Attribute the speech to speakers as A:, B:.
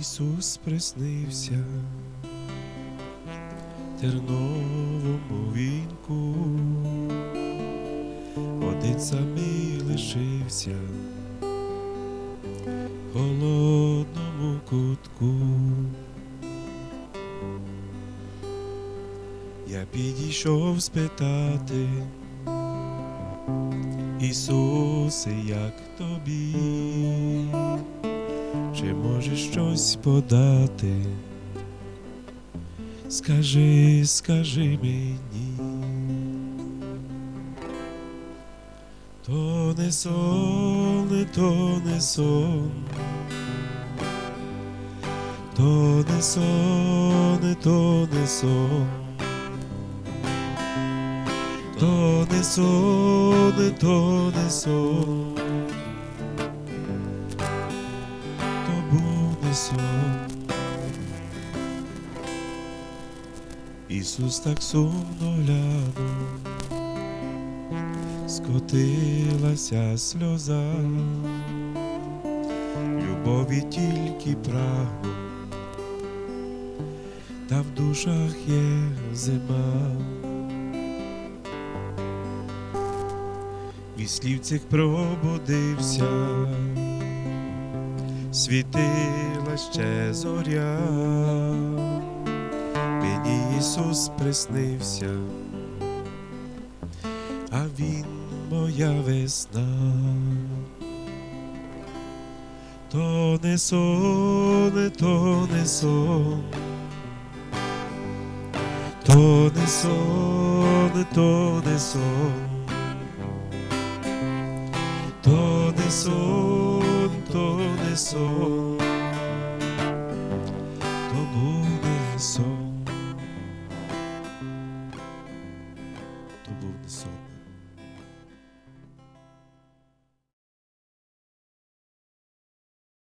A: Ісус приснився. Терновому вінку, один самий лишився. В холодному кутку. Я підійшов спитати, Ісусе, як тобі, чи можеш щось подати? Скажи, скажи мені, то не сон, не то не сон, то не сон, не то не сон. То не сон, не то не сон, сон. Ісус так сумно глянув, скотилася сльоза, любові тільки прагну, та в душах є зима. Від слів цих пробудився, світила ще зоря, мені Ісус приснився, а Він моя весна, то не сон, то не сон, то не сон, то не сон. То не сон, eso, todo eso, tudo eso.